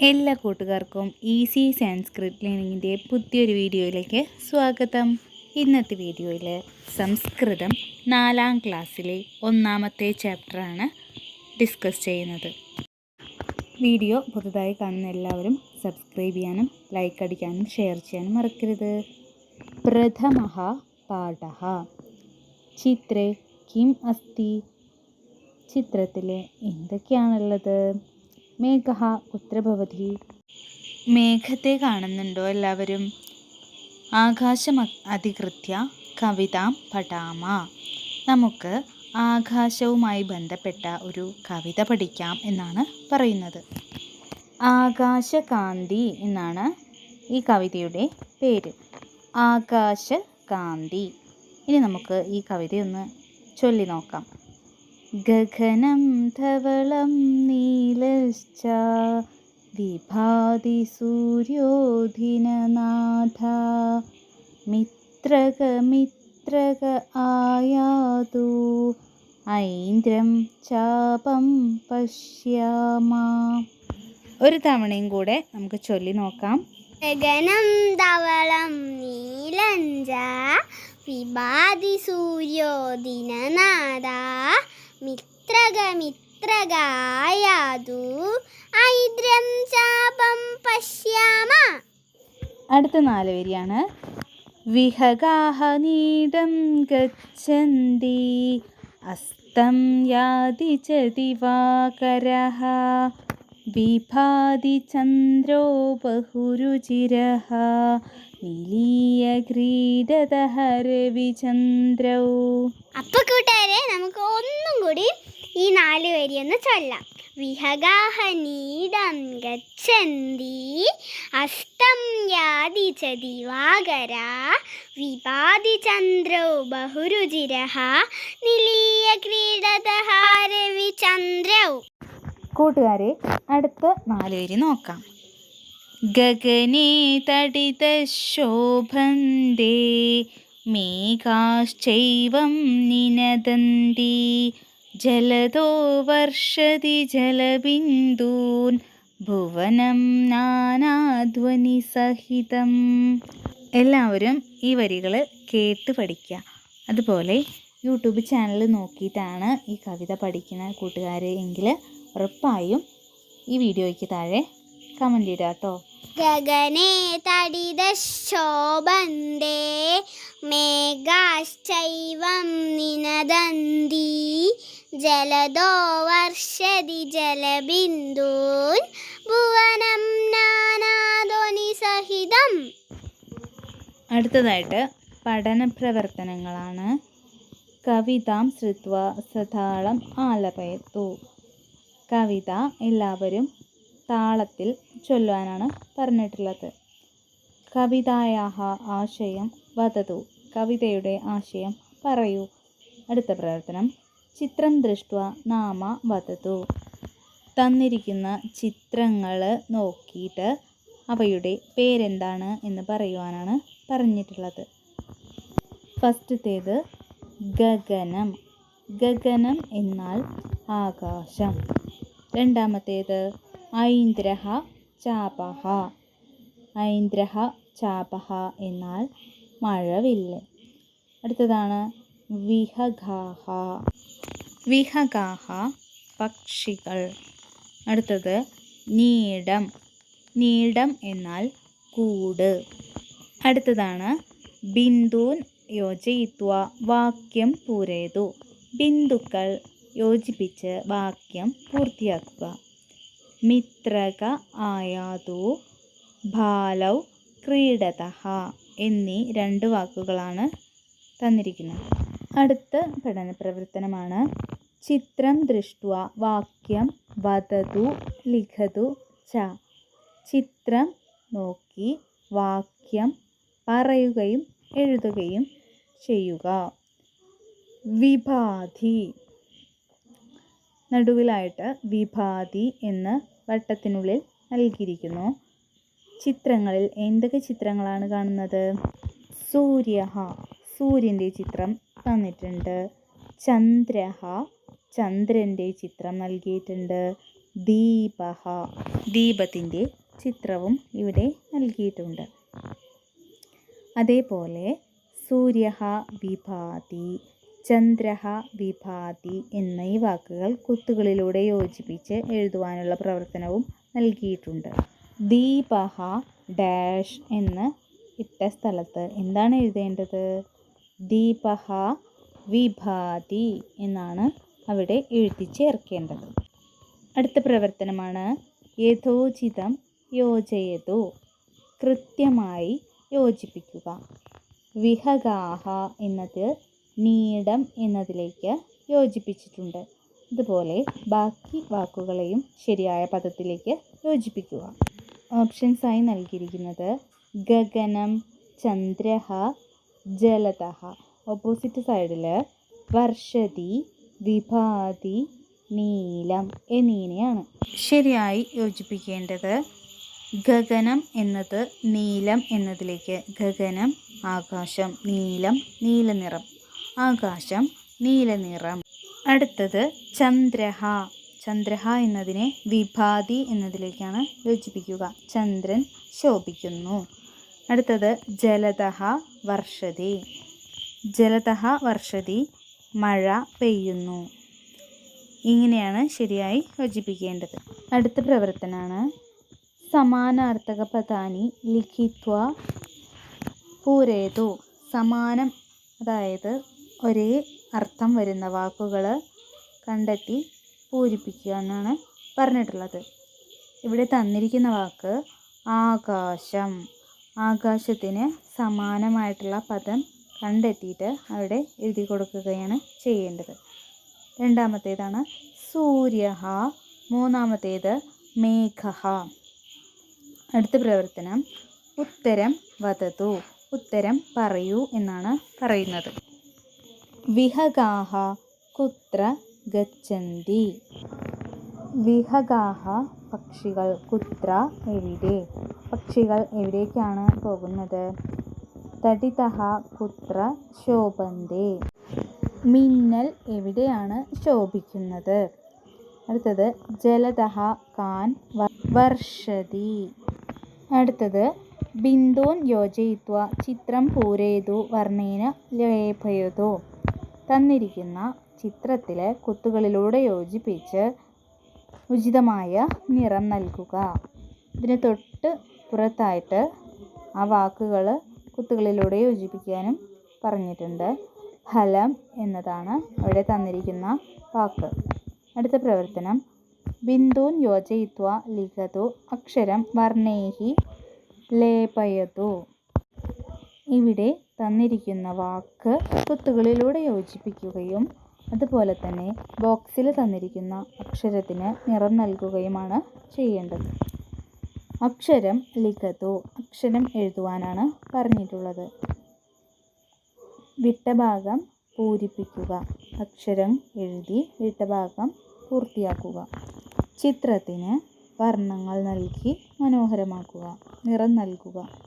എല്ലാ കൂട്ടുകാർക്കും ഈസി സാൻസ്ക്രിറ്റ് ലേണിങ്ങിന്റെ പുതിയൊരു വീഡിയോയിലേക്ക് സ്വാഗതം. ഇന്നത്തെ വീഡിയോയിൽ സംസ്കൃതം നാലാം ക്ലാസ്സിലെ ഒന്നാമത്തെ ചാപ്റ്ററാണ് ഡിസ്കസ് ചെയ്യുന്നത്. വീഡിയോ പുതുതായി കാണുന്ന എല്ലാവരും സബ്സ്ക്രൈബ് ചെയ്യാനും ലൈക്ക് അടിക്കാനും ഷെയർ ചെയ്യാനും മറക്കരുത്. പ്രഥമ പാഠ ചിത്രേ കിം അസ്തി? ചിത്രത്തിൽ എന്തൊക്കെയാണുള്ളത്? മേഘ കുത്ര ഭവതി മേഘത്തെ കാണുന്നുണ്ടോ എല്ലാവരും? ആകാശം അധികൃത്യ കവിതാം പഠാമ. നമുക്ക് ആകാശവുമായി ബന്ധപ്പെട്ട ഒരു കവിത പഠിക്കാം എന്നാണ് പറയുന്നത്. ആകാശകാന്തി എന്നാണ് ഈ കവിതയുടെ പേര്. ആകാശകാന്തി. ഇനി നമുക്ക് ഈ കവിതയൊന്ന് ചൊല്ലി നോക്കാം. ധവളം നീലശ്ച വിഭാതി സൂര്യോധിനാഥ മിത്രക മിത്രക ആയാതു ഐന്ദ്രം ചാപം പശ്യാമ. ഒരു തവണയും കൂടെ നമുക്ക് ചൊല്ലി നോക്കാം. ഗഗനം ധവളം നീലഞ്ച വിഭാതി സൂര്യോദിനനാദ മിത്രക മിത്രകായാതു ഐദ്രം ചാപം പശ്യാമ. അടുത്ത നാല് വരിയാണ്. വിഹഗാഹ നീടം ഗച്ഛന്തി. അസ്തം യാതി ച ദിവാകരഃ വിഭാതി ചന്ദ്രോ ബഹുരുചിരഃ നിലീയ ക്രീഡതഃ രവിചന്ദ്രൗ അപ്പൊ കൂട്ടുകാരെ നമുക്ക് ഒന്നും കൂടി ഈ നാല് വരി ഒന്ന് ചൊല്ലാം. വിഹഗാഹനീടം ഗച്ഛന്തി അസ്തം യാതി ച ദിവാകര വിപാതി ചന്ദ്രോ ബഹുരുചിരഹ നിലീയ ക്രീഡതഃ രവിചന്ദ്രൗ കൂട്ടുകാരെ അടുത്ത നാല് വരി നോക്കാം. ഗഗനേ തടിതശോഭന്തേ മേഘാശ്ചൈവം നിനദന്തി ജലതോ വർഷതി ജലബിന്ദൂൻ ഭുവനം നാനാധ്വനി സഹിതം. എല്ലാവരും ഈ വരികൾ കേട്ട് പഠിക്കുക. അതുപോലെ യൂട്യൂബ് ചാനൽ നോക്കിയിട്ടാണ് ഈ കവിത പഠിക്കുന്ന കൂട്ടുകാർ എങ്കിൽ ഉറപ്പായും ഈ വീഡിയോയ്ക്ക് താഴെ കമന്റ് ഇടുക കേട്ടോ ഗഗനേ തടിതശോഭന്തേ മേഘാശ്ചൈവം നിനദന്തി ജലദോ വർഷതി ജലബിന്ദൂൻ ഭുവനം നാനാധ്വനി സഹിതം. അടുത്തതായിട്ട് പഠന പ്രവർത്തനങ്ങളാണ് കവിതാം ശ്രുത്വ സതാളം ആലപയത്തു. കവിത എല്ലാവരും താളത്തിൽ ചൊല്ലുവാനാണ് പറഞ്ഞിട്ടുള്ളത്. കവിതായാഹ ആശയം വദതു കവിതയുടെ ആശയം പറയൂ. അടുത്ത പ്രവർത്തനം. ചിത്രം ദൃഷ്ട നാമ വദതു തന്നിരിക്കുന്ന ചിത്രങ്ങൾ നോക്കിയിട്ട് അവയുടെ പേരെന്താണ് എന്ന് പറയുവാനാണ് പറഞ്ഞിട്ടുള്ളത്. ഫസ്റ്റത്തേത് ഗഗനം. ഗഗനം എന്നാൽ ആകാശം. രണ്ടാമത്തേത് ഐന്ദ്രഹ ചാപഹ. ഐന്ദ്രഹ ചാപഹ എന്നാൽ മഴവില്ല്. അടുത്തതാണ് വിഹഗാഹ. വിഹഗാഹ പക്ഷികൾ. അടുത്തത് നീടം. നീടം എന്നാൽ കൂട്. അടുത്തതാണ് ബിന്ദൂൻ യോജയിത്വ വാക്യം പൂരയതു ബിന്ദുക്കൾ യോജിപ്പിച്ച് വാക്യം പൂർത്തിയാക്കുക. മിത്രക ആയാതോ ഭാലൗ ക്രീഡതഃ എന്നീ രണ്ട് വാക്കുകളാണ് തന്നിരിക്കുന്നത്. അടുത്ത പഠന പ്രവർത്തനമാണ് ചിത്രം ദൃഷ്ട്വ വാക്യം വദതു ലിഖതു ച. ചിത്രം നോക്കി വാക്യം പറയുകയും എഴുതുകയും ചെയ്യുക. വിഭാതി നടുവിലായിട്ട് വിഭാതി എന്ന് വട്ടത്തിനുള്ളിൽ നൽകിയിരിക്കുന്നു. ചിത്രങ്ങളിൽ എന്തൊക്കെ ചിത്രങ്ങളാണ് കാണുന്നത്? സൂര്യഹ സൂര്യന്റെ ചിത്രം തന്നിട്ടുണ്ട്. ചന്ദ്രഹ ചന്ദ്രന്റെ ചിത്രം നൽകിയിട്ടുണ്ട്. ദീപഹ ദീപത്തിന്റെ ചിത്രവും ഇവിടെ നൽകിയിട്ടുണ്ട്. അതേപോലെ സൂര്യഹ വിഭാതി ചന്ദ്ര വിഭാതി എന്നീ വാക്കുകൾ കുത്തുകളിലൂടെ യോജിപ്പിച്ച് എഴുതുവാനുള്ള പ്രവർത്തനവും നൽകിയിട്ടുണ്ട്. ദീപഹ ഡാഷ് എന്ന് ഇട്ട സ്ഥലത്ത് എന്താണ് എഴുതേണ്ടത്? ദീപഹ വിഭാതി എന്നാണ് അവിടെ എഴുതി ചേർക്കേണ്ടത്. അടുത്ത പ്രവർത്തനമാണ് യഥോചിതം യോജയതു. കൃത്യമായി യോജിപ്പിക്കുക. വിഹഗാഹ എന്നത് നീടം എന്നതിലേക്ക് യോജിപ്പിച്ചിട്ടുണ്ട്. അതുപോലെ ബാക്കി വാക്കുകളെയും ശരിയായ പദത്തിലേക്ക് യോജിപ്പിക്കുക. ഓപ്ഷൻസായി നൽകിയിരിക്കുന്നത് ഗഗനം ചന്ദ്രഹ ജലതഹ. ഓപ്പോസിറ്റ് സൈഡിൽ വർഷതി വിഭാതി നീലം എന്നിങ്ങനെയാണ്. ശരിയായി യോജിപ്പിക്കേണ്ടത് ഗഗനം എന്നത് നീലം എന്നതിലേക്ക്. ഗഗനം ആകാശം നീലം നീലനിറം. ആകാശം നീലനിറം അടുത്തത് ചന്ദ്രഹ. ചന്ദ്രഹ എന്നതിനെ വിഭാതി എന്നതിലേക്കാണ് യോജിപ്പിക്കുക. ചന്ദ്രൻ ശോഭിക്കുന്നു. അടുത്തത് ജലതഹ വർഷതി. ജലതഹ വർഷതി മഴ പെയ്യുന്നു. ഇങ്ങനെയാണ് ശരിയായി യോജിപ്പിക്കേണ്ടത്. അടുത്ത പ്രവർത്തനമാണ് സമാനാർത്ഥക പദാനി ലിഖിത്വ പൂരേതു. സമാനം അതായത് ഒരേ അർത്ഥം വരുന്ന വാക്കുകൾ കണ്ടെത്തി പൂരിപ്പിക്കുക എന്നാണ് പറഞ്ഞിട്ടുള്ളത്. ഇവിടെ തന്നിരിക്കുന്ന വാക്ക് ആകാശം. ആകാശത്തിന് സമാനമായിട്ടുള്ള പദം കണ്ടെത്തിയിട്ട് അവിടെ എഴുതി കൊടുക്കുകയാണ് ചെയ്യേണ്ടത്. രണ്ടാമത്തേതാണ് സൂര്യ മൂന്നാമത്തേത് മേഘ അടുത്ത പ്രവർത്തനം ഉത്തരം വതതു. ഉത്തരം പറയൂ എന്നാണ് പറയുന്നത്. വിഹഗാഹ കുത്ര ഗച്ഛന്തി. വിഹഗാഹ പക്ഷികൾ കുത്ര എവിടെ? പക്ഷികൾ എവിടേക്കാണ് പോകുന്നത്? തടിതഹ കുത്ര ശോഭന്തേ. മിന്നൽ എവിടെയാണ് ശോഭിക്കുന്നത്? അടുത്തത് ജലതഹ കാൻ വർഷതി. അടുത്തത് ബിന്ദൂൻ യോജയിത്വ ചിത്രം പൂരയതു വർണേന ലേപയതു തന്നിരിക്കുന്ന ചിത്രത്തിലെ കുത്തുകളിലൂടെ യോജിപ്പിച്ച് ഉചിതമായ നിറം നൽകുക. ഇതിന് തൊട്ട് പുറത്തായിട്ട് ആ വാക്കുകൾ കുത്തുകളിലൂടെ യോജിപ്പിക്കാനും പറഞ്ഞിട്ടുണ്ട്. ഫലം എന്നതാണ് അവിടെ തന്നിരിക്കുന്ന വാക്ക്. അടുത്ത പ്രവർത്തനം. ബിന്ദൂൻ യോജയിത്വ ലിഖതു അക്ഷരം വർണേഹി ലേപയതു. ഇവിടെ തന്നിരിക്കുന്ന വാക്ക് കുത്തുകളിലൂടെ യോജിപ്പിക്കുകയും അതുപോലെ തന്നെ ബോക്സിൽ തന്നിരിക്കുന്ന അക്ഷരത്തിന് നിറം നൽകുകയുമാണ് ചെയ്യേണ്ടത്. അക്ഷരം ലിഖത്തു അക്ഷരം എഴുതുവാനാണ് പറഞ്ഞിട്ടുള്ളത്. വിട്ട ഭാഗം പൂരിപ്പിക്കുക അക്ഷരം എഴുതി വിട്ട ഭാഗം പൂർത്തിയാക്കുക. ചിത്രത്തിന് വർണങ്ങൾ നൽകി മനോഹരമാക്കുക നിറം നൽകുക.